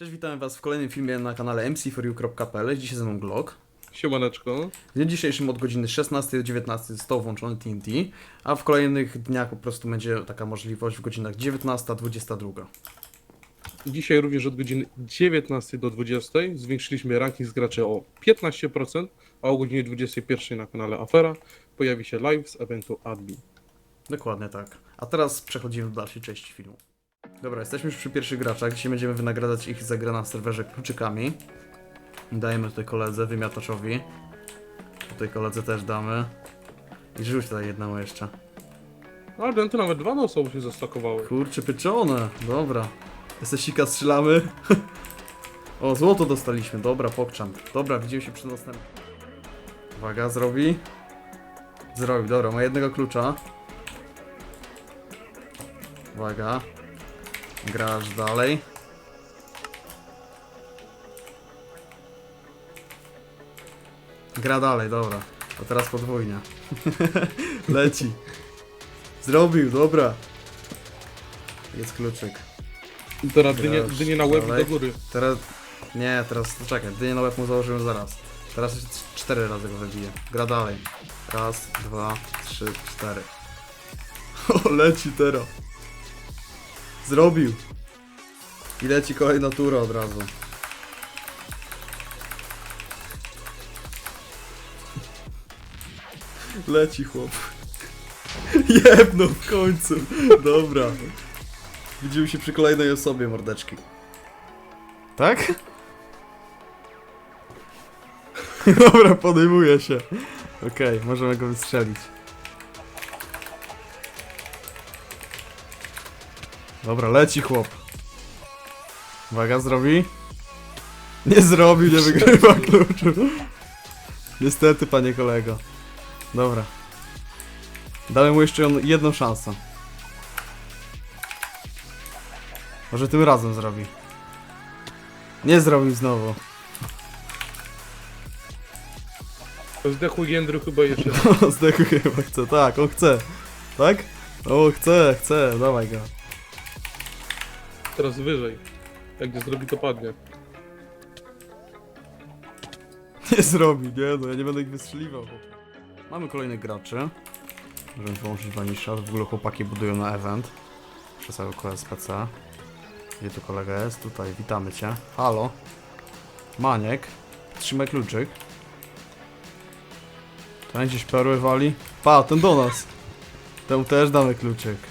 Cześć, witam was w kolejnym filmie na kanale mc4u.pl. Dzisiaj ze mną Glock. Siemaneczko. W dniu dzisiejszym od godziny 16 do 19 został włączony TNT, a w kolejnych dniach po prostu będzie taka możliwość w godzinach 19-22. Dzisiaj również od godziny 19 do 20 zwiększyliśmy ranking z graczy o 15%, a o godzinie 21 na kanale Afera pojawi się live z eventu Admin. Dokładnie tak. A teraz przechodzimy do dalszej części filmu. Dobra, jesteśmy już przy pierwszych graczach. Dzisiaj będziemy wynagradzać ich za grę na serwerze kluczykami. Dajemy tutaj koledze, wymiataczowi. Tutaj koledze też damy. I rzuć tutaj jednemu jeszcze. No, Ale tu nawet dwa osoby się zastakowały. Kurczy pieczone, dobra. Jesteścika strzelamy. o, złoto dostaliśmy, dobra, pokczam. Dobra, widzimy się przy następnym. Uwaga, zrobi. Zrobi, dobra, ma jednego klucza. Uwaga. Grasz dalej. Gra dalej, dobra. A teraz podwójnie. Leci. Zrobił, dobra. Jest kluczyk. I teraz dynie, Grasz dynie na łeb i dalej. do góry. Teraz. Nie, teraz czekaj, dynię na łeb mu założyłem zaraz. Teraz jeszcze c- cztery razy go wybiję. Gra dalej. Raz, dwa, trzy, cztery. O, leci teraz. Zrobił. I leci kolejna tura od razu. Leci chłop. Jedno w końcu. Dobra. Widzimy się przy kolejnej osobie, mordeczki. Tak? Dobra, podejmuję się. Okej, możemy go wystrzelić. Dobra, leci chłop. Uwaga, zrobi? Nie zrobił, nie wygrywa kluczu. Niestety, panie kolego. Dobra. Dałem mu jeszcze jedną szansę. Może tym razem zrobi. Nie zrobił znowu. Zdechł Jędry chyba jeszcze. Zdechł chyba chce, tak, on chce. Tak? O, chce, chce, dawaj go. Teraz wyżej. Jak nie zrobi to padnie. Nie zrobi, nie no, ja nie będę ich wystrzeliwał. Mamy kolejnych graczy. Możemy połączyć Vanisha, w ogóle chłopaki budują na event. Przez całego QSPC. Gdzie tu kolega jest? Tutaj, witamy cię. Halo. Maniek. Trzymaj kluczyk. Ten gdzieś perły wali. Pa, ten do nas. Temu też damy kluczyk.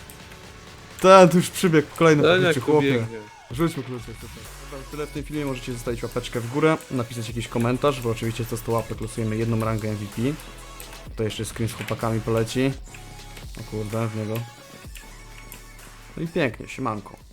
Ten tu już przybiegł kolejny jak kluczy, tu chłopie. biegnie. Rzućmy kluczyk tutaj. Dobra, tyle w tym filmie. Możecie zostawić łapeczkę w górę, napisać jakiś komentarz, bo oczywiście co 100 łapek losujemy jedną rangę MVP. Tutaj jeszcze screen z chłopakami poleci. O kurde, w niego. No i pięknie, siemanko.